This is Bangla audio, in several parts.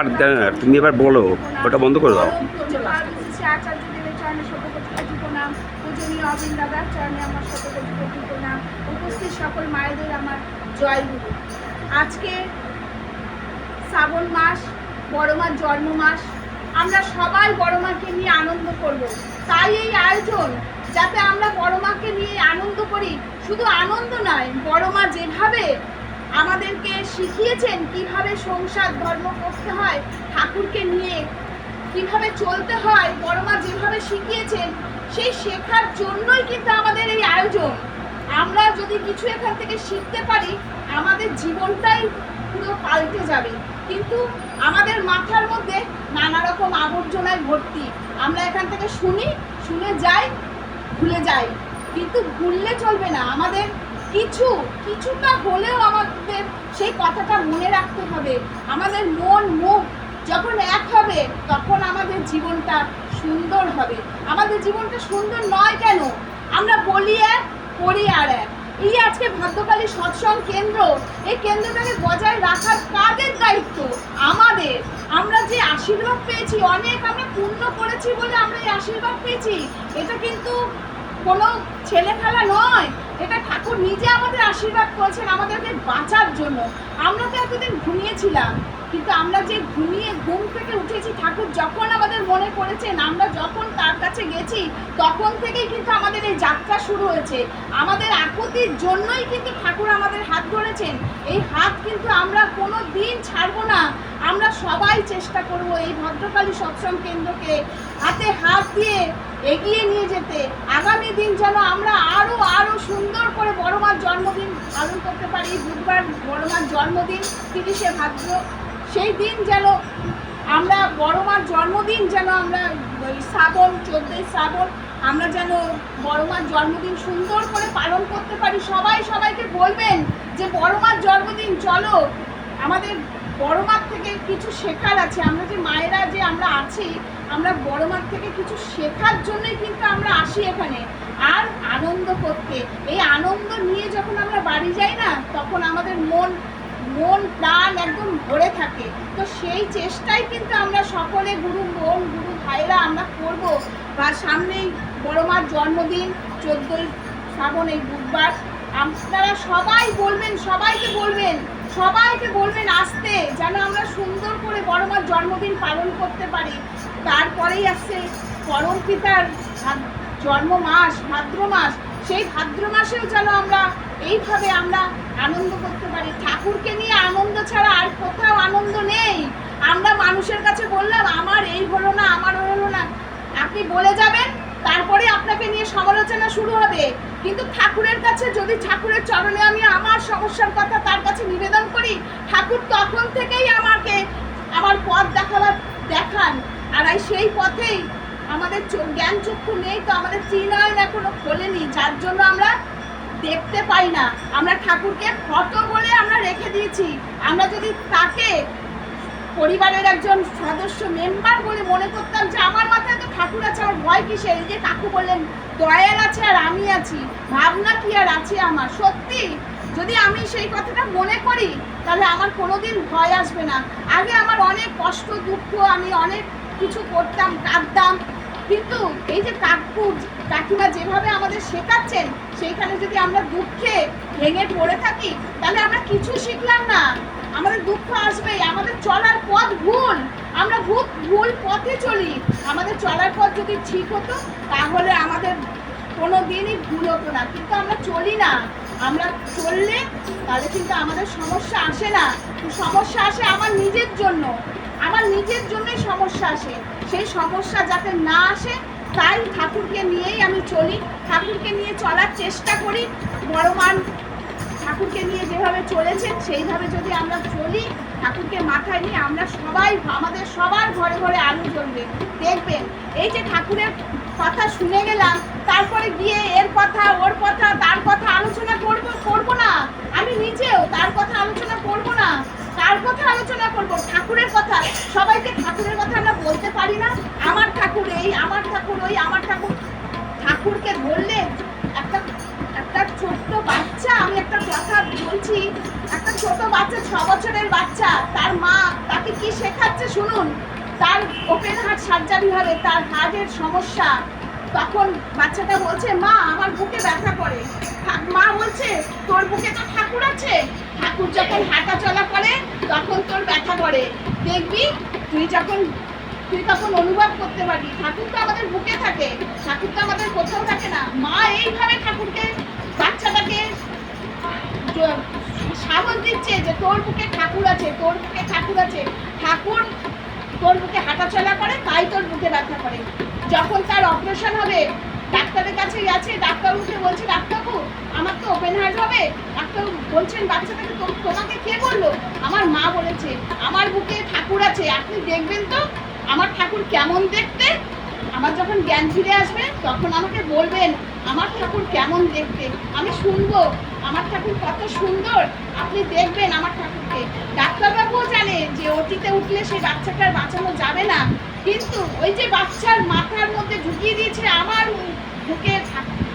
আর তুমি এবার বলো, ওটা বন্ধ করে দাও। আজকে শ্রাবণ মাস, বড় মার জন্ম মাস, আমরা সবাই বড় মাকে নিয়ে আনন্দ করব। তাই এই আয়োজন, যাতে আমরা বড় মাকে নিয়ে আনন্দ করি, শুধু আনন্দ নয়, বড় মা যেভাবে আমাদেরকে শিখিয়েছেন কীভাবে সংসার ধর্ম করতে হয়, ঠাকুরকে নিয়ে কীভাবে চলতে হয় বড় মা যেভাবে শিখিয়েছেন, সেই শেখার জন্যই কিন্তু আমাদের এই আয়োজন। আমরা যদি কিছু এখান থেকে শিখতে পারি, আমাদের জীবনটাই পুরো পাল্টে যাবে। কিন্তু আমাদের মাথার মধ্যে নানা রকম আবর্জনায় ভর্তি। আমরা এখান থেকে শুনি, শুনে যাই, ভুলে যাই। কিন্তু ভুললে চলবে না। আমাদের কিছু, কিছুটা হলেও আমাদের সেই কথাটা মনে রাখতে হবে। আমাদের মন, মুখ যখন এক হবে, তখন আমাদের জীবনটা সুন্দর হবে। আমাদের জীবনটা সুন্দর নয় কেন? আমরা বলি এক, করি আর এক। এই আজকে ভাদ্যকালী সৎসঙ্গ কেন্দ্র, এই কেন্দ্রটাকে বজায় রাখার কাদের দায়িত্ব আমাদের। আমরা যে আশীর্বাদ পেয়েছি, অনেক আমরা পূর্ণ করেছি বলে আমরা এই আশীর্বাদ পেয়েছি, এটা কিন্তু কোনো ছেলে খেলা নয়। এটা ঠাকুর নিজে আমাদের আশীর্বাদ করেছেন আমাদেরকে বাঁচার জন্য। আমরা তো এতদিন ঘুমিয়েছিলাম, কিন্তু আমরা যে ঘুমিয়ে ঘুম থেকে উঠেছি, ঠাকুর যখন আমাদের মনে করেছেন, আমরা যখন তার কাছে গেছি, তখন থেকেই কিন্তু আমাদের এই যাত্রা শুরু হয়েছে। আমাদের আকুতির জন্যই কিন্তু ঠাকুর আমাদের হাত ধরেছেন। এই হাত কিন্তু আমরা কোনো দিন ছাড়বো না। আমরা সবাই চেষ্টা করব এই ভদ্রকালী সৎসঙ্গ কেন্দ্রকে হাতে হাত দিয়ে এগিয়ে নিয়ে যেতে। আগামী দিন যেন আমরা আরও আরও সুন্দর করে বড় মার জন্মদিন পালন করতে পারি। বুধবার বড় মার জন্মদিন, তিরিশে ভাদ্র। সেই দিন যেন আমরা বড় মার জন্মদিন যেন আমরা শ্রাবণ, চোদ্দই শ্রাবণ, আমরা যেন বড় মার জন্মদিন সুন্দর করে পালন করতে পারি। সবাই সবাইকে বলবেন যে বড় মার জন্মদিন চলো আমাদের বড় মার থেকে কিছু শেখার আছে। আমরা যে মায়েরা যে আমরা আছি, আমরা বড় মার থেকে কিছু শেখার জন্যই কিন্তু আমরা আসি এখানে। আর আনন্দ করতে। এই আনন্দ নিয়ে যখন আমরা বাড়ি যাই না, তখন আমাদের মন মন, প্রাণ একদম ভরে থাকে। তো সেই চেষ্টাই কিন্তু আমরা সকলে, গুরু বোন, গুরু ভাইরা আমরা করব। বা সামনেই বড় মার জন্মদিন, চোদ্দোই শ্রাবণ, এই বুধবার। আপনারা সবাই বলবেন, সবাইকে বলবেন। সবাইকে বলবেন আসতে, যেন আমরা সুন্দর করে বড় মার জন্মদিন পালন করতে পারি। তারপরেই আসছে পরম পিতার জন্ম মাস ভাদ্র মাস সেই ভাদ্র মাসেও যেন আমরা এইভাবে আমরা আনন্দ করতে পারি। ঠাকুরকে নিয়ে আনন্দ ছাড়া আর কোথাও আনন্দ নেই। আমরা মানুষের কাছে বললাম, আমার এই হলো না, আমার হলো না। আপনি বলে যাবেন তারপরে আপনাকে নিয়ে সমালোচনা শুরু হবে। কিন্তু ঠাকুরের কাছে যদি ঠাকুরের চরণে আমি আমার সমস্যার কথা তার কাছে নিবেদন করি, ঠাকুর তখন থেকেই আমাকে আমার পথ দেখাবার দেখান। আর সেই পথেই আমাদের জ্ঞান চক্ষু নেই, তো আমাদের ত্রিনয়ন এখনও খোলেনি, যার জন্য আমরা দেখতে পাই না। আমরা ঠাকুরকে ফটো বলে আমরা রেখে দিয়েছি। আমরা যদি তাকে পরিবারের একজন সদস্য মেম্বার বলে মনে করতাম যে আমার মাথায় তো ঠাকুর আছে আমার ভয় কিসের? এই যে কাকু বললেন, দয়াল আছে আর আমি আছি, ভাবনা কি আর আছে আমার? সত্যি, যদি আমি সেই কথাটা মনে করি, তাহলে আমার কোনোদিন ভয় আসবে না। আগে আমার অনেক কষ্ট, দুঃখ, আমি অনেক কিছু করতাম, কাঁদতাম। কিন্তু এই যে কাকু, কাকিমা যেভাবে আমাদের শেখাচ্ছেন, সেইখানে যদি আমরা দুঃখে ভেঙে পড়ে থাকি, তাহলে আমরা কিছু শিখলাম না। আমাদের দুঃখ আসবেই আমাদের চলার পথ ভুল আমরা ভুল ভুল পথে চলি, আমাদের চলার পথ যদি ঠিক হতো, তাহলে আমাদের কোনো দিনই ভুল হতো না। কিন্তু আমরা চলি না। আমরা চললে তাহলে কিন্তু আমাদের সমস্যা আসে না। সমস্যা আসে আমার নিজের জন্য। আমার নিজের জন্যই সমস্যা আসে। সেই সমস্যা যাতে না আসে, তাই ঠাকুরকে নিয়েই আমি চলি। ঠাকুরকে নিয়ে চলার চেষ্টা করি। বড় মান ঠাকুরকে নিয়ে যেভাবে চলেছেন, সেইভাবে যদি আমরা চলি মাথায় আমরা সবাই আমাদের সবার ঘরে ঘরে আলো জ্বলবে। দেখবেন, এই যে ঠাকুরের কথা শুনে গেলাম, তারপরে গিয়ে এর কথা, ওর কথা, তার কথা আলোচনা করব করব না। আমি নিজেও তার কথা আলোচনা করব না, তার কথা আলোচনা করব। ঠাকুরের কথা, সবাইকে ঠাকুরের কথা আমরা বলতে পারি না। আমার ঠাকুর এই, আমার ঠাকুর ওই, আমার ঠাকুর ঠাকুরকে ধরলে একটা ছোট্ট বাচ্চা, আমি একটা কথা বলছি। একটা ছোট বাচ্চা, ছ বছরের বাচ্চা, তার মা তাকে কি শেখাচ্ছে শুনুন। তার ওপেন হার্ট সার্জারি হবে, তার হার্টের সমস্যা। তখন বাচ্চাটা বলছে, মা, আমার বুকে ব্যথা করে। মা বলছে, তোর বুকে তো ঠাকুর আছে। ঠাকুর যখন হাঁটা চলা করে, তখন তোর ব্যথা করে। দেখবি, তুই যখন তুই তখন অনুভব করতে পারবি। ঠাকুর তো আমাদের বুকে থাকে, ঠাকুর তো আমাদের কোথাও থাকে না। মা এইভাবে ঠাকুরকে সাহস দিচ্ছে যে তোর বুকে ঠাকুর আছে, তোর বুকে ঠাকুর আছে। ঠাকুর তোর বুকে হাঁটাচলা করে, তাই তোর বুকে ব্যথা করে। যখন তার অপারেশন হবে, ডাক্তারের কাছে গেছে ডাক্তারবাবুকে বলছে, ডাক্তারবাবু, আমার তো ওপেন হার্ট হবে। ডাক্তারবাবু বলছেন বাচ্চাটাকে তোমাকে কে বলল? আমার মা বলেছে, আমার বুকে ঠাকুর আছে, আপনি দেখবেন তো, আমার ঠাকুর কেমন দেখতে? আমার যখন জ্ঞান ফিরে আসবে, তখন আমাকে বলবেন, আমার ঠাকুর কেমন দেখতে? আমি শুনব। আমার ঠাকুর কত সুন্দর। আপনি দেখবেন আমার ঠাকুরকে। ডাক্তারবাবুও জানে যে অতীতে উঠলে সেই বাচ্চাটার বাঁচানো যাবে না। কিন্তু ওই যে বাচ্চার মাথার মধ্যে ঢুকিয়ে দিয়েছে আমার বুকে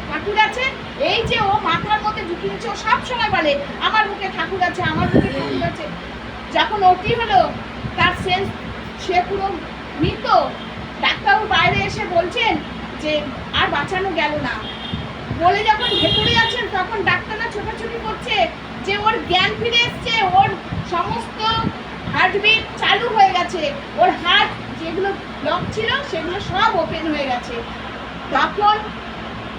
ঠাকুর আছে। এই যে ও মাথার মধ্যে ঢুকিয়ে দিয়েছে, ও সবসময় বলে, আমার বুকে ঠাকুর আছে, আমার বুকে ঠাকুর আছে। যখন ওটি হলো, তার সেন্স সে পুরো মৃত। ডাক্তারবাবু বাইরে এসে বলছেন যে আর বাঁচানো গেল না। বলে যখন ভেতরে আছেন তখন ডাক্তাররা ছোটাছুটি করছে যে ওর জ্ঞান ফিরে এসছে, ওর সমস্ত হার্টবিট চালু হয়ে গেছে, ওর হার্ট যেগুলো ব্লক ছিল সেগুলো সব ওপেন হয়ে গেছে। তখন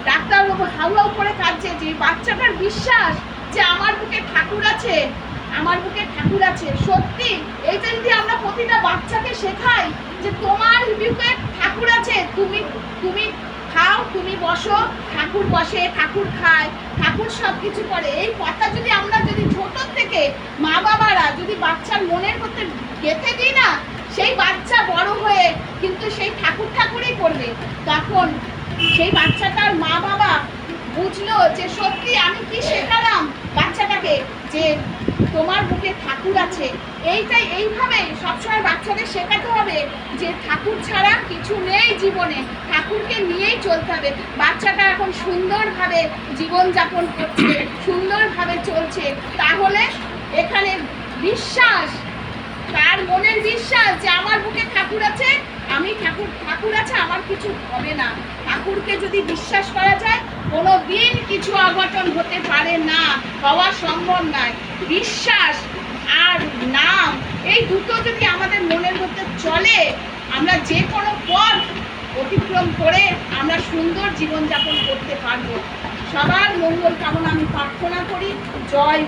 ডাক্তারবাবু হাউ হাউ করে কাঁদছে যে বাচ্চাটার বিশ্বাস যে আমার বুকে ঠাকুর আছে, আমার বুকে ঠাকুর আছে। সত্যি, এইটা যদি আমরা প্রতিটা বাচ্চাকে শেখাই যে তোমার বুকে ঠাকুর আছে, তুমি তুমি খাও, তুমি বসো, ঠাকুর বসে, ঠাকুর খায়, ঠাকুর সব কিছু করে। এই কথা যদি আমরা যদি ছোট থেকে মা বাবারা যদি বাচ্চার মনের মধ্যে গেঁথে দিই না, সেই বাচ্চা বড় হয়ে কিন্তু সেই ঠাকুর ঠাকুরই করবে। তখন সেই বাচ্চাটার মা বাবা বুঝলো যে সত্যি আমি কি শেখালাম বাচ্চাটাকে যে তোমার বুকে ঠাকুর আছে। এইটাই এইভাবে সবসময় বাচ্চাদের শেখাতে হবে যে ঠাকুর ছাড়া কিছু নেই জীবনে। ঠাকুরকে নিয়েই চলতে হবে। বাচ্চাটা এখন সুন্দরভাবে জীবনযাপন করছে, সুন্দরভাবে চলছে। তাহলে এখানে বিশ্বাস, তার মনের বিশ্বাস যে আমার বুকে ঠাকুর আছে আমি ঠাকুর ঠাকুর আছে, আমার কিছু হবে না। ঠাকুরকে যদি বিশ্বাস করা যায় কোনো দিন কিছু অঘটন হতে পারে না, হওয়া সম্ভব নয়। বিশ্বাস আর নাম, এই দুটো যদি আমাদের মনের মধ্যে চলে, আমরা যে কোনো পথ অতিক্রম করে আমরা সুন্দর জীবনযাপন করতে পারব। সবার মঙ্গল কামনা আমি প্রার্থনা করি। জয়।